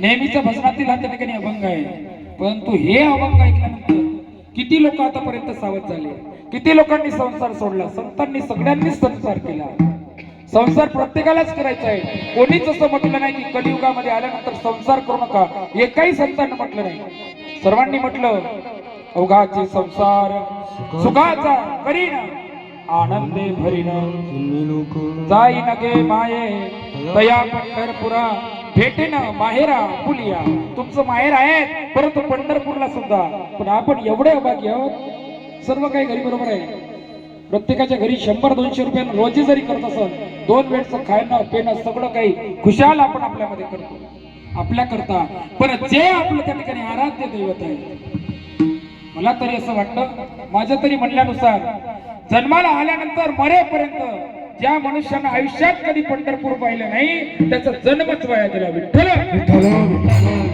नेहमीच्या भजनातील हा त्या ठिकाणी अभंग आहे. परंतु हे अभंग ऐकल्यानंतर किती लोक आतापर्यंत सावध झाले? किती लोकांनी संसार सोडला? संतांनी सगळ्यांनीच संसार केला. संसार प्रत्येकालाच करायचा आहे. कोणीच असं म्हटलं नाही की कलियुगामध्ये आल्यानंतर संसार करू नका. एकाही संतांना म्हटलं नाही. सर्वांनी म्हटलं अवघाचे संसार सुखाचा करीन आनंदे भरीन. जाई नगे माये दया पंढरपुरा भेटेन माहेरा पुलिया तुमचं माहेर आहे परंतु पंढरपूरला सुद्धा. पण आपण एवढे अभागी आहोत सर्व काही घरी बरोबर आहे. प्रत्येकाच्या घरी शंभर दोनशे रुपये रोजी जरी करत असेल दोन वेळचं खाणं पिणं सगळं काही खुशाल आपण आपल्यामध्ये करतो. आपल्या करता पण जे आपलं त्या ठिकाणी आराध्य दैवत आहे मला तरी असं वाटतं माझ्या तरी म्हणल्यानुसार जन्माला आल्यानंतर मरेपर्यंत ज्या मनुष्यानं आयुष्यात कधी पंढरपूर पाहिलं नाही त्याचा जन्मच वाया गेला. विठ्ठल! विठ्ठल! विठ्ठल